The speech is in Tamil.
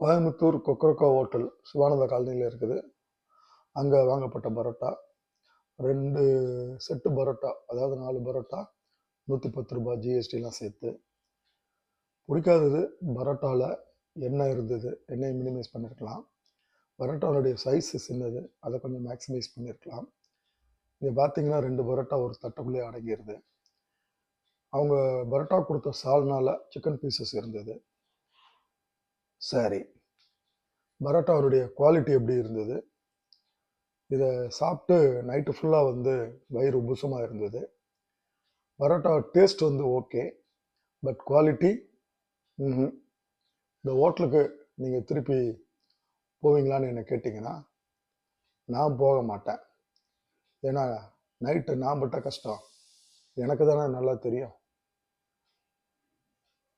கோயம்புத்தூர் கொக்கரக்கோ ஹோட்டல் சிவானந்த காலனியில் இருக்குது. அங்கே வாங்கப்பட்ட பரோட்டா ரெண்டு செட்டு பரோட்டா அதாவது நாலு பரோட்டா நூற்றி பத்து ரூபாய் ஜிஎஸ்டிலாம் சேர்த்து. பிடிக்காதது பரோட்டாவில் எண்ணெய் இருந்தது எண்ணெயை மினிமைஸ் பண்ணியிருக்கலாம் பரோட்டாவுடைய சைஸ் சின்னது அதை கொஞ்சம் மேக்ஸிமைஸ் பண்ணியிருக்கலாம் இங்கே பார்த்தீங்கன்னா ரெண்டு பரோட்டா ஒரு தட்டுக்குள்ளே அடங்கிடுது அவங்க பரோட்டா கொடுத்த சால்னால சிக்கன் பீசஸ் இருந்தது. சரி. பரோட்டாவுடைய குவாலிட்டி எப்படி இருந்தது? இதை சாப்பிட்டு நைட்டு ஃபுல்லாக வந்து வயிறு உபுசமாக இருந்தது. பரோட்டா டேஸ்ட் வந்து ஓகே பட் குவாலிட்டி இந்த ஹோட்டலுக்கு நீங்கள் திருப்பி போவீங்களான்னு என்னை கேட்டிங்கன்னா நான் போக மாட்டேன். ஏன்னா நைட்டு நான் பட்ட கஷ்டம். எனக்கு தானே நல்லா தெரியும்.